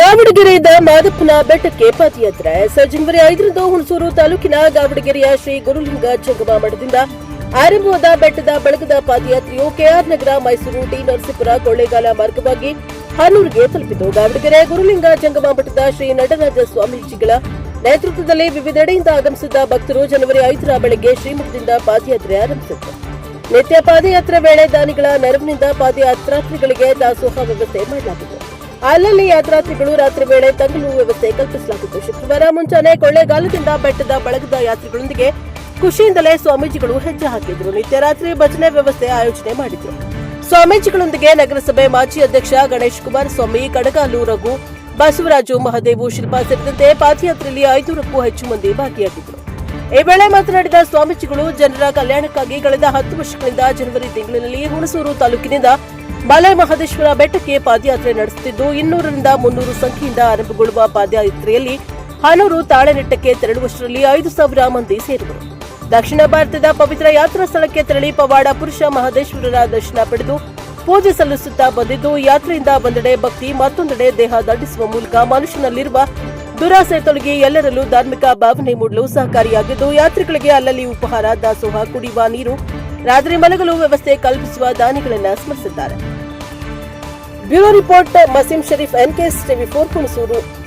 ಗಾವಡಗೆರೆಯಿಂದ ಮಾದಪ್ಪನ ಬೆಟ್ಟಕ್ಕೆ ಪಾದಯಾತ್ರೆ. ಸ ಜನವರಿ ಐದರಂದು ಹುಣಸೂರು ತಾಲೂಕಿನ ದಾವಣಗೆರೆಯ ಶ್ರೀ ಗುರುಲಿಂಗ ಜಂಗಮ ಮಠದಿಂದ ಆರಂಭವಾದ ಬೆಟ್ಟದ ಬೆಳಗದ ಪಾದಯಾತ್ರೆಯು ಕೆಆರ್ ನಗರ, ಮೈಸೂರು ಟಿ ನರಸೀಪುರ, ಕೊಳ್ಳೇಗಾಲ ಮಾರ್ಗವಾಗಿ ಹನೂರಿಗೆ ತಲುಪಿತು. ದಾವಣಗೆರೆ ಗುರುಲಿಂಗ ಜಂಗಮ ಮಠದ ಶ್ರೀ ನಟರಾಜ ಸ್ವಾಮೀಜಿಗಳ ನೇತೃತ್ವದಲ್ಲಿ ವಿವಿಧೆಡೆಯಿಂದ ಆಗಮಿಸಿದ್ದ ಭಕ್ತರು ಜನವರಿ ಐದರ ಬೆಳಗ್ಗೆ ಶ್ರೀಮಠದಿಂದ ಪಾದಯಾತ್ರೆ ಆರಂಭಿಸಿದರು. ನಿತ್ಯ ಪಾದಯಾತ್ರೆ ವೇಳೆ ದಾನಿಗಳ ನೆರವಿನಿಂದ ಪಾದಯಾತ್ರಾರ್ಥಿಗಳಿಗೆ ದಾಸೋಹ ವ್ಯವಸ್ಥೆ ಮಾಡಲಾಗಿತ್ತು ಅಲ್ಲಲ್ಲಿ ಯಾತ್ರಾರ್ಥಿಗಳು ರಾತ್ರಿ ವೇಳೆ ತಂಗಲು ವ್ಯವಸ್ಥೆ ಕಲ್ಪಿಸಲಾಗಿತ್ತು ಶುಕ್ರವಾರ ಮುಂಚಾನೆ ಕೊಳ್ಳೇಗಾಲದಿಂದ ಬೆಟ್ಟದ ಬಳಗದ ಯಾತ್ರಿಗಳೊಂದಿಗೆ ಖುಷಿಯಿಂದಲೇ ಸ್ವಾಮೀಜಿಗಳು ಹೆಜ್ಜೆ ಹಾಕಿದ್ರು. ನಿತ್ಯ ರಾತ್ರಿ ಭಜನೆ ವ್ಯವಸ್ಥೆ ಆಯೋಜನೆ ಮಾಡಿದ್ರು. ಸ್ವಾಮೀಜಿಗಳೊಂದಿಗೆ ನಗರಸಭೆ ಮಾಜಿ ಅಧ್ಯಕ್ಷ ಗಣೇಶ್ ಕುಮಾರ್ ಸ್ವಾಮಿ, ಕಡಗಾಲು ರಘು, ಬಸವರಾಜು ಮಹದೇವು ಶಿಲ್ಪಾ ಸೇರಿದಂತೆ ಪಾದಯಾತ್ರೆಯಲ್ಲಿ ಐದೂರಕ್ಕೂ ಹೆಚ್ಚು ಮಂದಿ ಭಾಗಿಯಾಗಿದ್ದರು ಈ ವೇಳೆ ಮಾತನಾಡಿದ ಸ್ವಾಮೀಜಿಗಳು, ಜನರ ಕಲ್ಯಾಣಕ್ಕಾಗಿ ಕಳೆದ ಹತ್ತು ವರ್ಷಗಳಿಂದ ಜನವರಿ ತಿಂಗಳಿನಲ್ಲಿ ಹುಣಸೂರು ತಾಲೂಕಿನಿಂದ ಮಲೆ ಮಹದೇಶ್ವರ ಬೆಟ್ಟಕ್ಕೆ ಪಾದಯಾತ್ರೆ ನಡೆಸುತ್ತಿದ್ದು, ಇನ್ನೂರರಿಂದ ಮುನ್ನೂರು ಸಂಖ್ಯೆಯಿಂದ ಆರಂಭಗೊಳ್ಳುವ ಪಾದಯಾತ್ರೆಯಲ್ಲಿ ಹನೂರು ತಾಳೆನೆಟ್ಟಕ್ಕೆ ತೆರಳುವಷ್ಟರಲ್ಲಿ ಐದು ಸಾವಿರ ಮಂದಿ ಸೇರಿದರು. ದಕ್ಷಿಣ ಭಾರತದ ಪವಿತ್ರ ಯಾತ್ರಾ ಸ್ಥಳಕ್ಕೆ ತೆರಳಿ ಪವಾಡ ಪುರುಷ ಮಹದೇಶ್ವರರ ದರ್ಶನ ಪಡೆದು ಪೂಜೆ ಸಲ್ಲಿಸುತ್ತಾ ಬಂದಿದ್ದು, ಯಾತ್ರೆಯಿಂದ ಒಂದೆಡೆ ಭಕ್ತಿ, ಮತ್ತೊಂದೆಡೆ ದೇಹ ದಂಡಿಸುವ ಮೂಲಕ ಮನುಷ್ಯನಲ್ಲಿರುವ ದುರಾಸೆ ತೊಲಗಿ ಎಲ್ಲರಲ್ಲೂ ಧಾರ್ಮಿಕ ಭಾವನೆ ಮೂಡಲು ಸಹಕಾರಿಯಾಗಿದ್ದು, ಯಾತ್ರಿಗಳಿಗೆ ಅಲ್ಲಲ್ಲಿ ಉಪಹಾರ, ದಾಸೋಹ, ಕುಡಿಯುವ ನೀರು ರಾತ್ರಿ ಮಲಗಲು ವ್ಯವಸ್ಥೆ ಕಲ್ಪಿಸುವ ದಾನಿಗಳನ್ನು ಸ್ಮರಿಸಿದ್ದಾರೆ. Bureau report Maseem Sharif NKS TV four Hunsur.